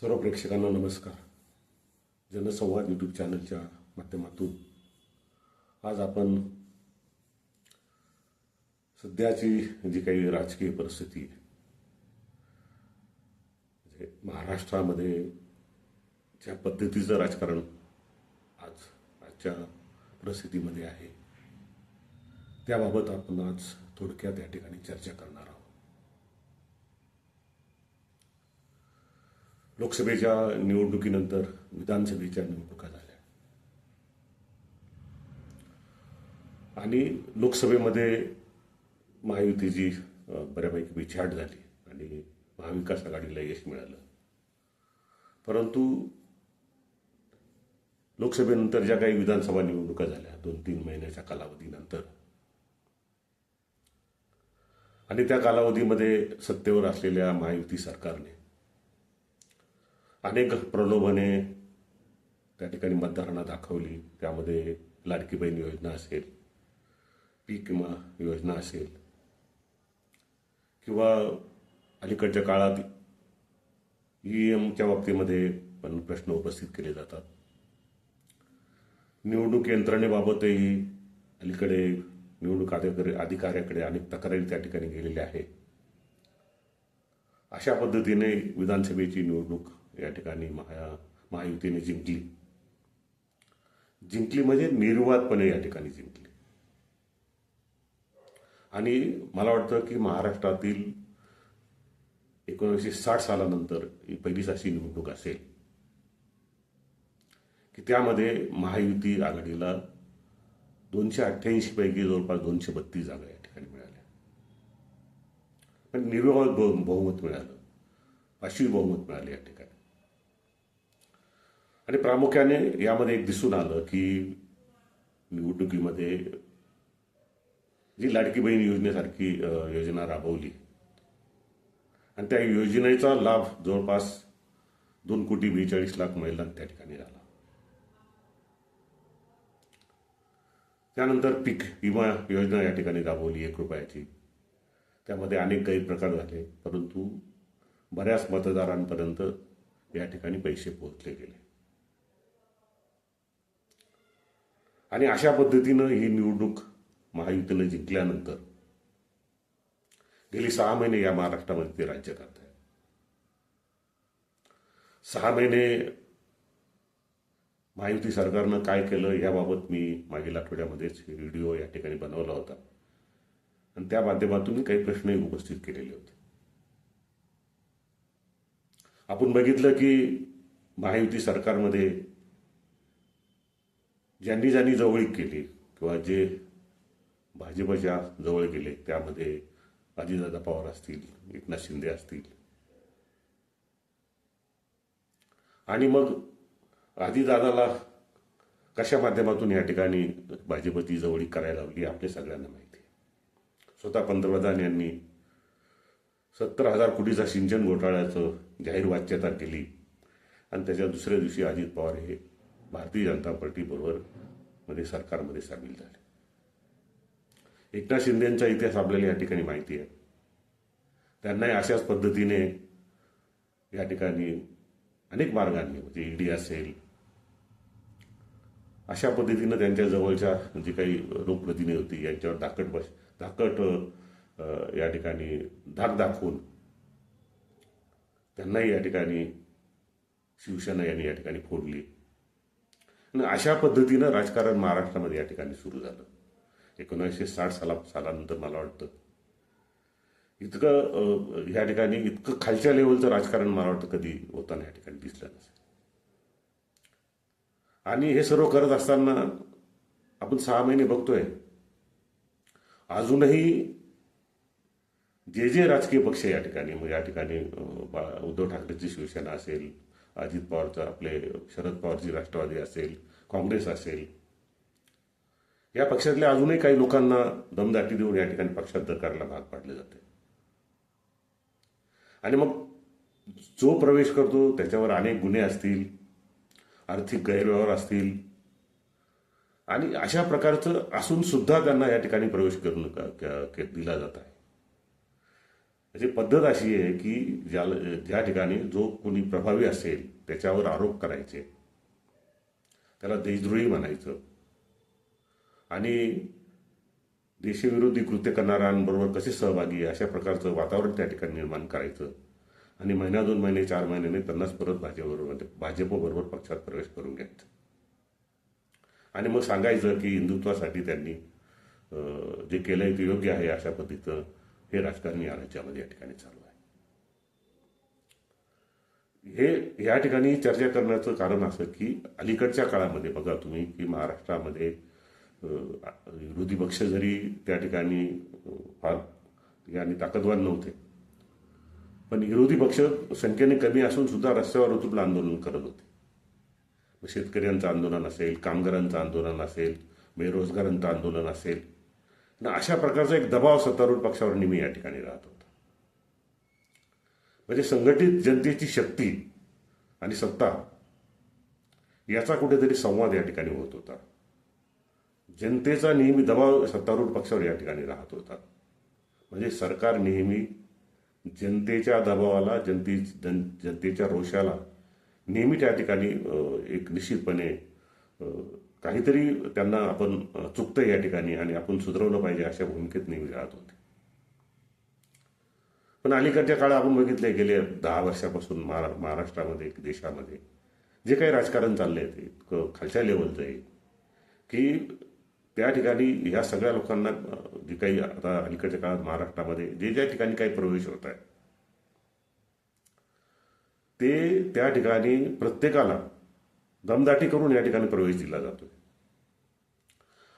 सर्व प्रेक्षकांना नमस्कार. जनसंवाद यूट्यूब चॅनलच्या माध्यमातून. आज आपण सध्याची जी काही राजकीय परिस्थिती आहे, म्हणजे महाराष्ट्रामध्ये ज्या पद्धतीचं राजकारण आज आजच्या परिस्थितीमध्ये आहे त्याबाबत आपण आज थोडक्यात या ठिकाणी चर्चा करणार आहोत. लोकसभेच्या निवडणुकीनंतर विधानसभेच्या निवडणुका झाल्या. आणि लोकसभेमध्ये महायुतीची बऱ्यापैकी बिछाड झाली आणि महाविकास आघाडीला यश मिळालं. परंतु लोकसभेनंतर ज्या काही विधानसभा निवडणुका झाल्या दोन तीन महिन्याच्या कालावधीनंतर आणि त्या कालावधीमध्ये सत्तेवर असलेल्या महायुती सरकारने अनेक प्रलोभने त्या ठिकाणी मतदारांना दाखवली. त्यामध्ये लाडकी बहीण योजना असेल पीक विमा योजना असेल किंवा अलीकडच्या काळात ई एमच्या बाबतीमध्ये पण प्रश्न उपस्थित केले जातात. निवडणूक यंत्रणेबाबतही अलीकडे निवडणूक अधिकारी अधिकाऱ्याकडे अनेक तक्रारी त्या ठिकाणी गेलेल्या आहे अशा पद्धतीने विधानसभेची निवडणूक या ठिकाणी महा महायुतीने जिंकली. जिंकली म्हणजे निर्वादपणे या ठिकाणी जिंकली. आणि मला वाटतं की महाराष्ट्रातील एकोणीसशे साठ सालानंतर ही पहिलीच अशी निवडणूक असेल की त्यामध्ये महायुती आघाडीला दोनशे अठ्ठ्याऐंशी पैकी जवळपास दोनशे बत्तीस जागा या ठिकाणी मिळाल्या. पण निर्विवाद बहुमत मिळालं. अशी बहुमत मिळाली या ठिकाणी. आणि प्रामुख्याने यामध्ये एक दिसून आलं की निवडणुकीमध्ये जी लाडकी बहीण योजनेसारखी योजना राबवली. आणि त्या योजनेचा लाभ जवळपास दोन कोटी बेचाळीस लाख महिलांना त्या ठिकाणी झाला. त्यानंतर पीक विमा योजना या ठिकाणी राबवली एक रुपयाची. त्यामध्ये अनेक गैरप्रकार झाले परंतु बऱ्याच मतदारांपर्यंत या ठिकाणी पैसे पोहोचले गेले. आणि अशा पद्धतीनं ही निवडणूक महायुतीनं जिंकल्यानंतर गेली सहा महिने या महाराष्ट्रामध्ये ते राज्य करत आहे सहा महिने महायुती सरकारनं काय केलं याबाबत मी मागील आठवड्यामध्येच व्हिडिओ या ठिकाणी बनवला होता. आणि त्या माध्यमातून मी काही प्रश्नही उपस्थित केलेले होते. आपण बघितलं की महायुती सरकारमध्ये ज्यांनी ज्यांनी जवळीक केली किंवा जे भाजपच्या जवळ गेले त्यामध्ये अजितदादा पवार असतील एकनाथ शिंदे असतील. आणि मग अजितदादाला कशा माध्यमातून या ठिकाणी भाजपची जवळीक करायला लावली आपल्या सगळ्यांना माहिती स्वतः पंतप्रधान यांनी सत्तर हजार कोटीचा सिंचन घोटाळ्याचं जाहीर वाच्यता केली. आणि त्याच्या दुसऱ्या दिवशी अजित पवार हे भारतीय जनता पार्टीबरोबरमध्ये सरकारमध्ये सामील झाले. एकनाथ शिंदेचा इतिहास आपल्याला या ठिकाणी माहिती आहे. त्यांनाही अशाच पद्धतीने या ठिकाणी अनेक मार्गांनी म्हणजे ईडी असेल. अशा पद्धतीनं त्यांच्या जवळच्या जी काही लोकप्रतिनिधी होती यांच्यावर दाकट बस दाकट या ठिकाणी धाक दाखवून त्यांनाही या ठिकाणी शिवसेना यांनी या ठिकाणी फोडली. आणि अशा पद्धतीनं राजकारण महाराष्ट्रामध्ये या ठिकाणी सुरू झालं. एकोणीसशे साठ साला सालानंतर मला वाटतं. इतकं ह्या ठिकाणी इतकं खालच्या लेवलचं राजकारण मला वाटतं कधी होताना या ठिकाणी दिसलं नसेल. आणि हे सर्व करत असताना आपण सहा महिने बघतोय. अजूनही जे जे राजकीय पक्ष या ठिकाणी मग या ठिकाणी बा- उद्धव ठाकरेची शिवसेना असेल अजित पवारचं आपले शरद पवारची राष्ट्रवादी असेल काँग्रेस असेल. या पक्षातल्या अजूनही काही लोकांना दमदाटी देऊन या ठिकाणी पक्षांतर करायला भाग पाडले जाते. आणि मग जो प्रवेश करतो त्याच्यावर अनेक गुन्हे असतील आर्थिक गैरव्यवहार असतील. आणि अशा प्रकारचं असून सुद्धा त्यांना या ठिकाणी प्रवेश करून दिला जात आहे. म्हणजे पद्धत अशी आहे की ज्याला ज्या ठिकाणी जो कोणी प्रभावी असेल त्याच्यावर आरोप करायचे. त्याला देशद्रोही म्हणायचं. आणि देशविरोधी कृत्य करणाऱ्यांबरोबर कसे सहभागी अशा प्रकारचं वातावरण त्या ठिकाणी निर्माण करायचं. आणि महिना दोन महिने चार महिन्याने त्यांनाच परत भाजपबरोबर भाजपबरोबर पक्षात प्रवेश करून घ्यायचा. आणि मग सांगायचं की हिंदुत्वासाठी त्यांनी जे जे केलंय ते योग्य आहे अशा पद्धतीचं. हे राजकारणी राज्यामध्ये या ठिकाणी चालू आहे. हे या ठिकाणी चर्चा करण्याचं कारण असं की अलीकडच्या काळामध्ये बघा तुम्ही की महाराष्ट्रामध्ये विरोधी पक्ष जरी त्या ठिकाणी फार याने ताकदवान नव्हते. पण विरोधी पक्ष संख्येने कमी असून सुद्धा रस्त्यावर उतरून आंदोलन करत होते. शेतकऱ्यांचं आंदोलन असेल कामगारांचं आंदोलन असेल बेरोजगारांचं आंदोलन असेल ना अशा प्रकारचा एक दबाव सत्तारूढ पक्षावर नेहमी या ठिकाणी राहत होता. म्हणजे संघटित जनतेची शक्ती आणि सत्ता याचा कुठेतरी संवाद या ठिकाणी होत होता. जनतेचा नेहमी दबाव सत्तारूढ पक्षावर या ठिकाणी राहत होता. म्हणजे सरकार नेहमी जनतेच्या दबावाला जनते जन जनतेच्या रोषाला नेहमी त्या ठिकाणी एक निश्चितपणे काहीतरी त्यांना आपण अ, चुकतं या ठिकाणी आणि आपण सुधारवलं पाहिजे अशा भूमिकेत नेहमी राहत होते. पण अलीकडच्या काळात आपण बघितले गेले दहा वर्षापासून महारा महाराष्ट्रामध्ये देशामध्ये जे काही राजकारण चाललंय ते इतकं खालच्या लेवलचं आहे की त्या ठिकाणी ह्या सगळ्या लोकांना जे काही आता अलीकडच्या काळात महाराष्ट्रामध्ये जे ज्या ठिकाणी काही प्रवेश होत आहे ते त्या ठिकाणी प्रत्येकाला दमदाटी करून या ठिकाणी प्रवेश दिला जातोय.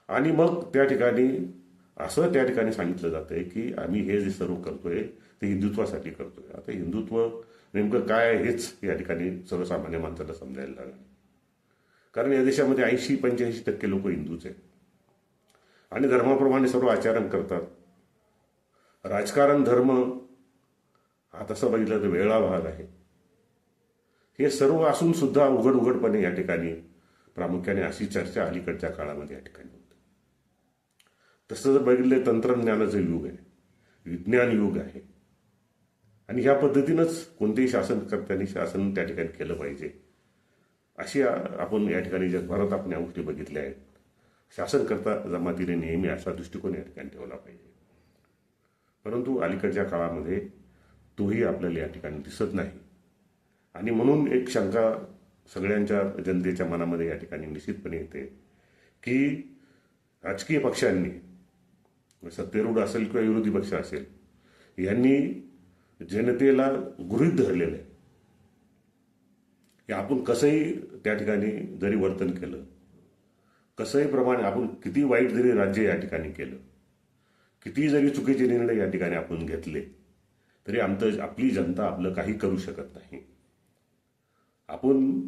आणि मग त्या ठिकाणी असं त्या ठिकाणी सांगितलं जातंय की आम्ही हे जे सर्व करतोय ते हिंदुत्वासाठी करतोय. आता हिंदुत्व नेमकं काय आहे हेच या ठिकाणी सर्वसामान्य माणसाला समजायला लागलं. कारण या देशामध्ये ऐंशी पंच्याऐंशी टक्के लोक हिंदूच आहेत. आणि धर्माप्रमाणे सर्व आचरण करतात. राजकारण धर्म हा तसं बघितलं तर वेगळा भाग आहे. हे सर्व असून सुद्धा उघड उघडपणे या ठिकाणी प्रामुख्याने अशी चर्चा अलीकडच्या काळामध्ये या ठिकाणी होते. तसं जर बघितलं तंत्रज्ञानाचं युग आहे विज्ञान युग आहे. आणि ह्या पद्धतीनंच कोणतेही शासनकर्त्यांनी शासन त्या ठिकाणी केलं पाहिजे. अशी आपण या ठिकाणी जगभरात आपण या गोष्टी बघितल्या आहेत. शासनकर्ता जमातीने नेहमी असा दृष्टिकोन या ठिकाणी ठेवला पाहिजे. परंतु अलीकडच्या काळामध्ये तोही आपल्याला या ठिकाणी दिसत नाही. आणि म्हणून एक शंका सगळ्यांच्या जनतेच्या मनामध्ये या ठिकाणी निश्चितपणे येते की राजकीय पक्षांनी सत्तेरूढ असेल किंवा विरोधी पक्ष असेल यांनी जनतेला गृहीत धरलेलं आहे. की आपण कसंही त्या ठिकाणी जरी वर्तन केलं कसंही प्रमाणे आपण किती वाईट जरी राज्य या ठिकाणी केलं किती जरी चुकीचे निर्णय या ठिकाणी आपण घेतले तरी आमचं आपली जनता आपलं काही करू शकत नाही. आपण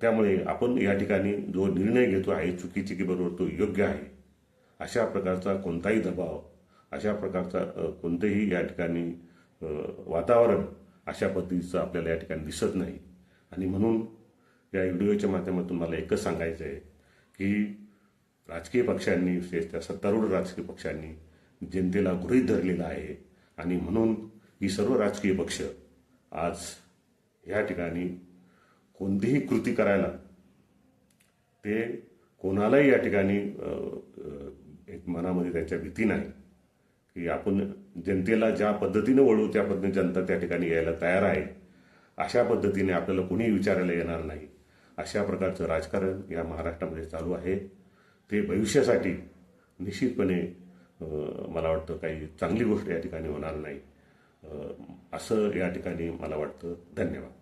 त्यामुळे आपण या ठिकाणी जो निर्णय घेतो आहे चुकीचे की बरोबर तो योग्य आहे अशा प्रकारचा कोणताही दबाव अशा प्रकारचा कोणतेही या ठिकाणी वातावरण अशा पद्धतीचं आपल्याला या ठिकाणी दिसत नाही. आणि म्हणून या व्हिडिओच्या माध्यमातून मला एकच सांगायचं आहे की राजकीय पक्षांनी विशेषतः सत्तारूढ राजकीय पक्षांनी जनतेला गृहीत धरलेलं आहे. आणि म्हणून ही सर्व राजकीय पक्ष आज या ठिकाणी कोणतीही कृती करायला ते कोणालाही या ठिकाणी एक मनामध्ये त्यांच्या भीती नाही की आपण जनतेला ज्या पद्धतीने वळू त्या पद्धतीने जनता त्या ठिकाणी यायला तयार आहे अशा पद्धतीने आपल्याला कोणीही विचारायला येणार नाही. अशा प्रकारचं राजकारण या महाराष्ट्रामध्ये चालू आहे. ते भविष्यासाठी निश्चितपणे मला वाटतं काही चांगली गोष्ट या ठिकाणी होणार नाही. असं या ठिकाणी मला वाटतं. धन्यवाद.